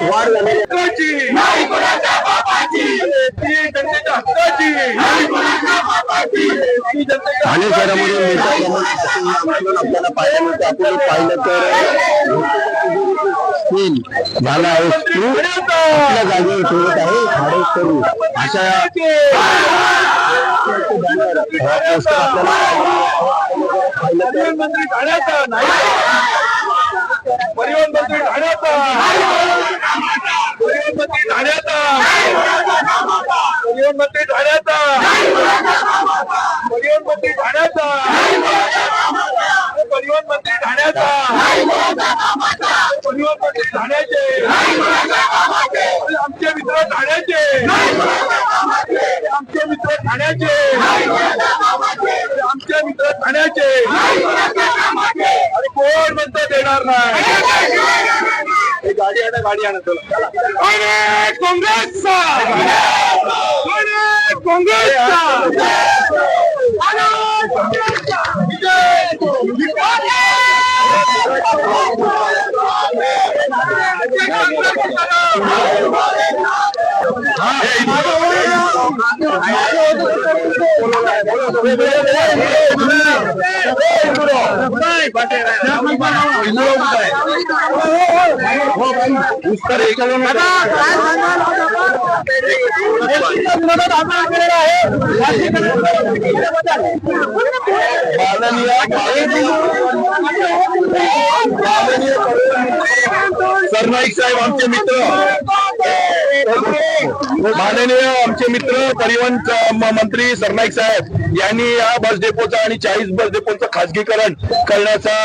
वाढ झालेली नाही जनतेच्या हक्काची. ठाणे शहरामध्ये आपल्याला पाहायला मिळते आपण पाहिलं तर सीन झाला आहे तू. आपल्या जागेवर ठेवत आहे. झाडे करू. अशा. परिवहन मंत्री ठाण्याचा मंत्री ठाण्याचा परिवहन मंत्री ठाण्याचा परिवहन मंत्री ठाण्याचा परिवहन मंत्री ठाण्याचा परिवहन मंत्री ठाण्याचा ठाण्याचे आमचे मित्र ठाण्याचे आमचे मित्र ठाण्याचे आमचे मित्र ठाण्याचे अरे कोण म्हणतो देणार नाही? गाडी आहे ना गाडी आणत चला. अरे काँग्रेसचा अरे काँग्रेसचा अरे काँग्रेसचा विजय सरनाईक साहेब आमचे मित्र. माननीय आमचे मित्र परिवहन मंत्री सरनाईक साहेब यांनी या बस डेपोचा आणि चाळीस बस डेपोचं खासगीकरण करण्याचा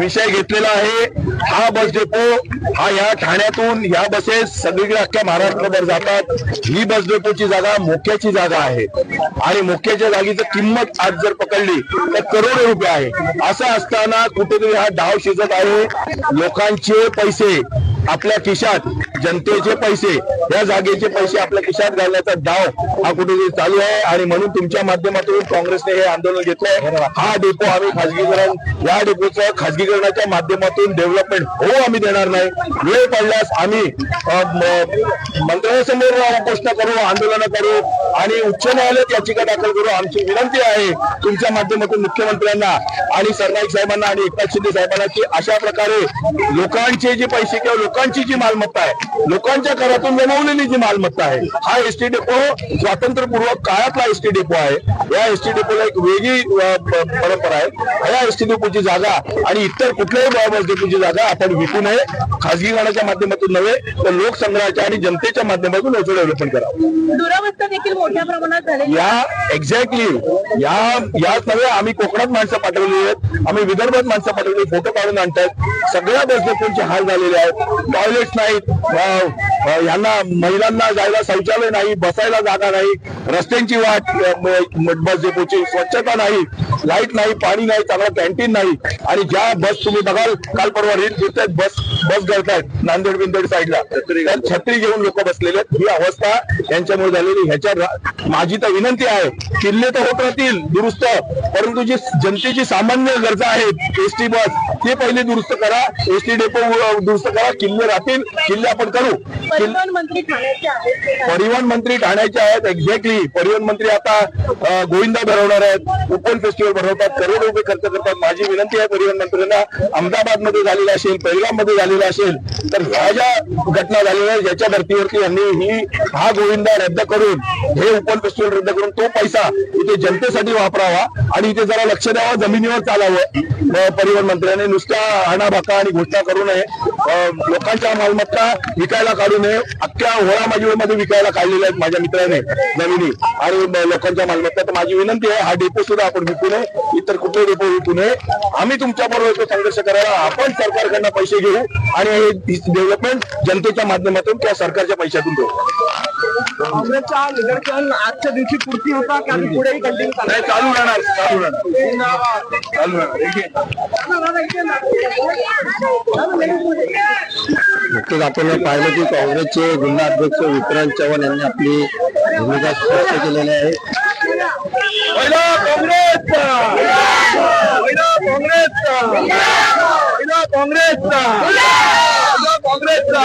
विषय घेतलेला आहे. हा बस डेपो हा या ठाण्यातून या बसेस सगळीकडे अख्ख्या महाराष्ट्रभर जातात. ही बस डेपोची जागा मोक्याची जागा आहे. आणि मोक्याच्या जागेची किंमत आज जर पकडली तर करोडो रुपये आहे. असं असताना कुठेतरी हा डाव शिजत आहे. लोकांचे पैसे आपल्या खिशात जनतेचे पैसे या जागेचे पैसे आपल्या खिशात घालण्याचा डाव हा कुठेतरी चालू आहे. आणि म्हणून तुमच्या माध्यमातून काँग्रेसने हे आंदोलन घेतलंय. हा डेपो आम्ही खासगीकरण या डेपोचं खासगीकरणाच्या माध्यमातून डेव्हलपमेंट हो आम्ही देणार नाही. वेळ पडल्यास आम्ही मंत्रालयासमोर म- करू आंदोलन करू आणि उच्च न्यायालयात याचिका दाखल करू. आमची विनंती आहे तुमच्या माध्यमातून मुख्यमंत्र्यांना आणि सरनाईक साहेबांना आणि एकनाथ शिंदे साहेबांना की अशा प्रकारे लोकांचे जे पैसे किंवा लोकांची जी मालमत्ता आहे लोकांच्या करातून जमवलेली जी मालमत्ता आहे हा एसटी डेपो स्वातंत्र्यपूर्व काळातला एसटी डेपो आहे. या एसटी डेपोला एक वेगळी परंपरा आहे. या एसटी डेपोची जागा आणि इतर कुठल्याही बस डेपोची जागा आपण विकू नये. खासगीकरणाच्या माध्यमातून नव्हे तर लोकसंग्रहाच्या आणि जनतेच्या माध्यमातून याचं डेव्हलपमेंट करावं. दुरावस्था देखील मोठ्या प्रमाणात झालेली या एक्झॅक्टली या याच नव्हे आम्ही कोकणात माणसं पाठवली आहेत आम्ही विदर्भात माणसं पाठवली फोटो काढून आणतात सगळ्या बस डेपोचे हाल झालेले आहेत. टॉयलेट्स नाहीत यांना महिलांना जायला शौचालय नाही बसायला जागा नाही रस्त्यांची वाट बस डेपोची स्वच्छता नाही. लाइट नाही पाणी नाही चांगलं कॅन्टीन नाही. आणि ज्या बस तुम्ही बघाल काल परवा रील फिरतायत बस बस करतायत नांदेड बिंदेड साईडला. तर छत्री घेऊन लोक बसलेले आहेत. ही अवस्था यांच्यामुळे झालेली ह्याच्या माझी तर विनंती आहे किल्ले तर होत राहतील दुरुस्त. परंतु जी जनतेची सामान्य गरजा आहेत एसटी बस ते पहिले दुरुस्त करा. एसटी डेपो दुरुस्त करा. किल्ले राहतील किल्ले आपण करू. किल्ले परिवहन मंत्री ठाण्याचे आहेत ते. परिवहन मंत्री ठाण्याचे आहेत एक्झॅक्टली परिवहन मंत्री आता गोविंदा भरवणार आहेत. ओपन फेस्टिवल भरवतात करोडो रुपये खर्च करतात. माझी विनंती आहे परिवहन मंत्र्यांना अहमदाबादमध्ये झालेला असेल पहिगाममध्ये झालेला असेल तर ह्या ज्या घटना झालेल्या आहेत ज्याच्या धर्तीवरती यांनी ही हा गोविंदा रद्द करून हे ओपन फेस्टिवल रद्द करून तो पैसा इथे जनतेसाठी वापरावा आणि इथे जरा लक्ष द्यावा जमिनीवर चालावं. परिवहन मंत्र्यांनी नुसत्या हाणाभाका आणि घोषणा करू नये. लोकांच्या मालमत्ता विकायला काढू नये. अख्ख्या होळा मध्ये विकायला काढलेल्या आहेत माझ्या मित्राने जमिनी आणि लोकांच्या मालमत्ता. तर माझी विनंती आहे हा डेपो सुद्धा आपण विकू नये. इतर कुठले डेपो विकू नये आम्ही तुमच्या बरोबर तो संघर्ष करायला. आपण सरकारकडनं पैसे घेऊ आणि हे डेव्हलपमेंट जनतेच्या माध्यमातून किंवा सरकारच्या पैशातून देऊ काँग्रेसचा निदर्शन आजच्या दिवशी पूर्ती होता की आम्ही पुढेही कंटिन्यू नाही, चालू राहणार चालू राहणार. चालू राहणार. नुकतेच आपण पाहिलं की काँग्रेसचे जिल्हा अध्यक्ष विक्रांत चव्हाण यांनी आपली भूमिका स्पष्ट केलेली आहे. पहिला काँग्रेसचा पहिला काँग्रेसचा पहिला काँग्रेसचा पहिला काँग्रेसचा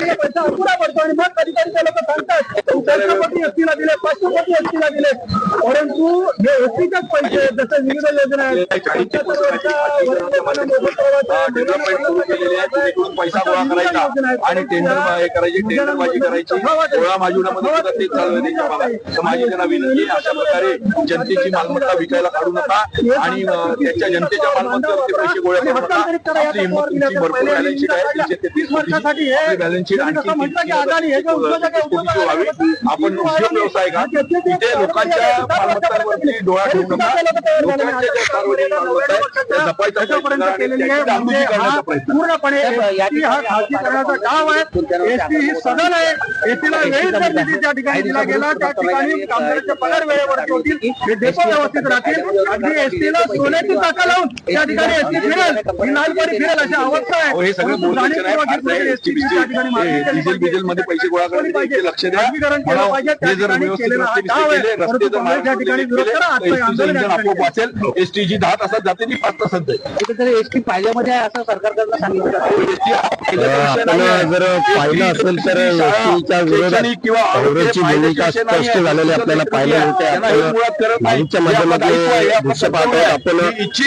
एसटीला पैसा अपुरा पडतो आणि मग कधी कधी ते लोक सांगतात चारशे कोटी एसटीला दिले पाचशे कोटी एसटीला दिले. परंतु हे एसटीचेच पैसे जसं विविध योजना पैसा गोळा करायचा. आणि टेंडर हे करायची टेंडरबाजी गोळा माजुनामध्ये तेच विनंती अशा प्रकारे जनतेची मालमत्ता विकायला काढू नका आणि त्याच्या जनतेच्या मालमत्तेवर ते पैसे गोळा करू नका. आपली हिंमत तुमची भरपूर बॅलन्स शीट आहे तीनशे तेहतीस वर्षासाठी आपली बॅलन्स शीट तुम्ही आणखी जसं म्हटलं की अदानी हे जे उद्योजक आहे, कोटीची व्हावी आपण उद्योग व्यवसाय का? तिथे लोकांच्या मालमत्तांवरती डोळा ठेवू नका. लोकांच्या ज्या सार्वजनिक मालमत्ता त्या जपायचा प्रयत्न केलेली आहे. म्हणजे हा. पूर्णपणे एसटी हा खासगीकरणाचा डाव आहे. एसटी ही सदन आहे. एसटीला वेळीच जर निधी त्या ठिकाणी दिला गेला त्या ठिकाणी कामगारांचे पगार वेळेवर होतील हे डेपो व्यवस्थित राहतील. अगदी एसटीला सोन्याची चाका लावून त्या ठिकाणी एसटी फिरेल. ही लालपरी फिरेल. अशी अवस्था आहे डिझेल. बिझेल मध्ये पैसे गोळा करण्याचे. इतके लक्ष द्या हे जर आपोआप वाचेल एसटी जी दहा तासात जाते ती पाच तासात जाईल एसटी आहे असं सरकारकडनं सांगितलं पहिला. जर पाहिलं असेल तर एसटीच्या विरोधात काँग्रेसची भूमिका. स्पष्ट झालेली आपल्याला पाहायला मिळते त्यांना हे आपण दृश्य. आपण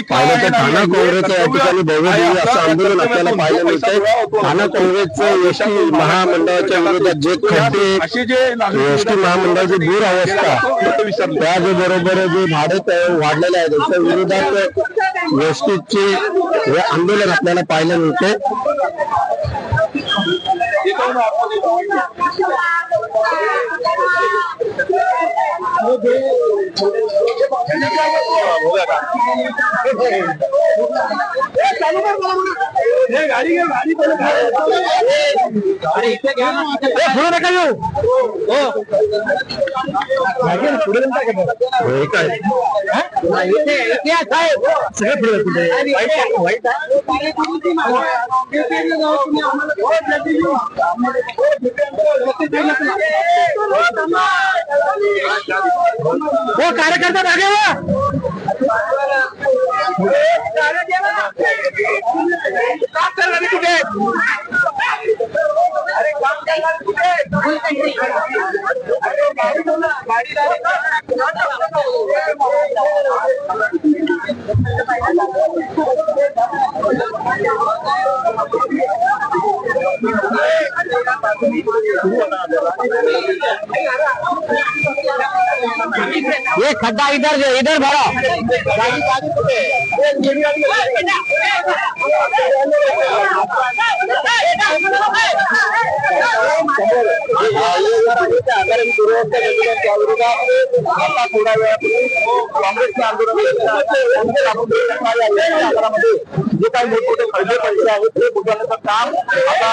पाहिलं तर ठाणा नाही, काँग्रेसचं या ठिकाणी भव्य असं आंदोलन आपल्याला पाहायला मिळतंय होतो, ठाणा काँग्रेसचं एसटी महामंडळाच्या विरोधात जे खड्डे एसटी महामंडळाची दुरावस्था त्याचबरोबर जे भाडे त- वाढलेले आहेत त्याच्या विरोधात एसटीचे हे आंदोलन आपल्याला पाहायला मिळते. हे काय हो कार्यकर्ता मागे वा कुठे? ये खड्डा इधर से इधर भरो। आता थोड्या वेळापूर्वी काँग्रेसचे आंदोलन जे काही मोठमोठे खर्चे पैसे आहेत ते बुजवण्याचं काम आता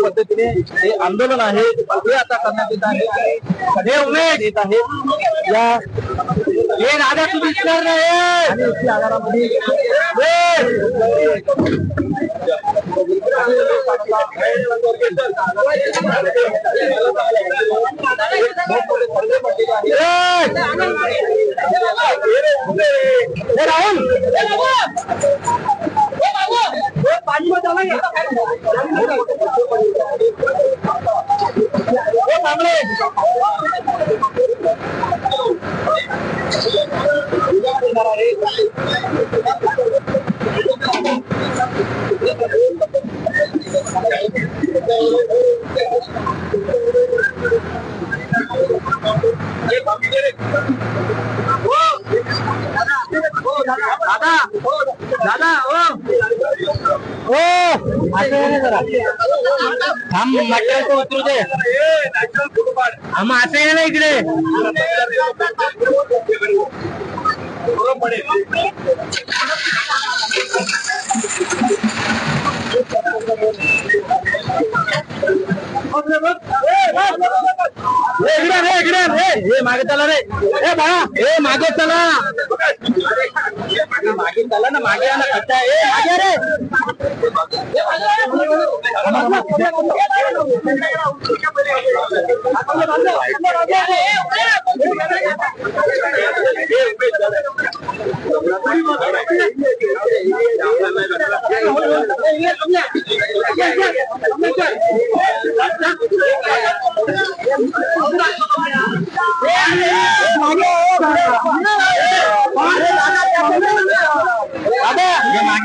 पद्धतीने हे आंदोलन आहे हे आता करण्यात येत आहे. हे उमेद येत आहे. या हे राजा तू विचार नाही. एसटी आगारामध्ये दादा दादा ओ. थांब मटेरियल उतरू दे. नॅशनल आम्ही असं आहे ना इकडे. मागे चला रे. ए बाळा ए मागे चला. मागे चला ना मागे आला खड्डा ए मागे रे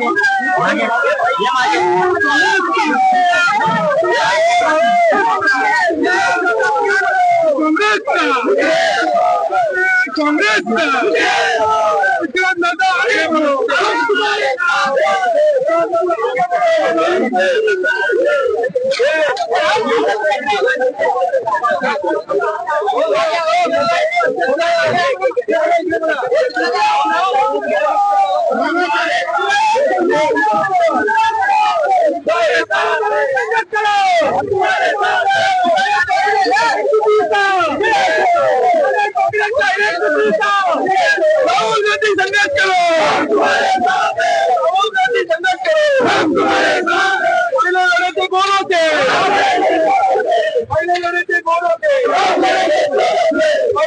राहुल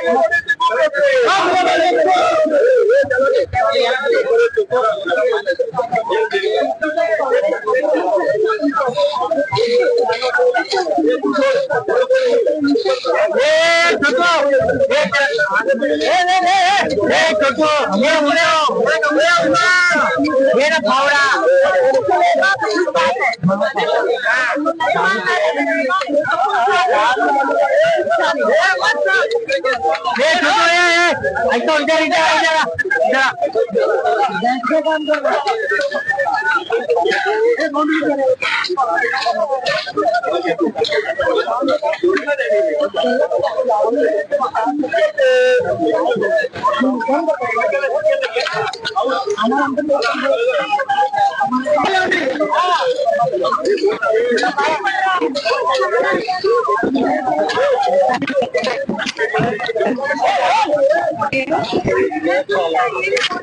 पहिले Aitor, ya, ya, ya, ya. Thank you. کنم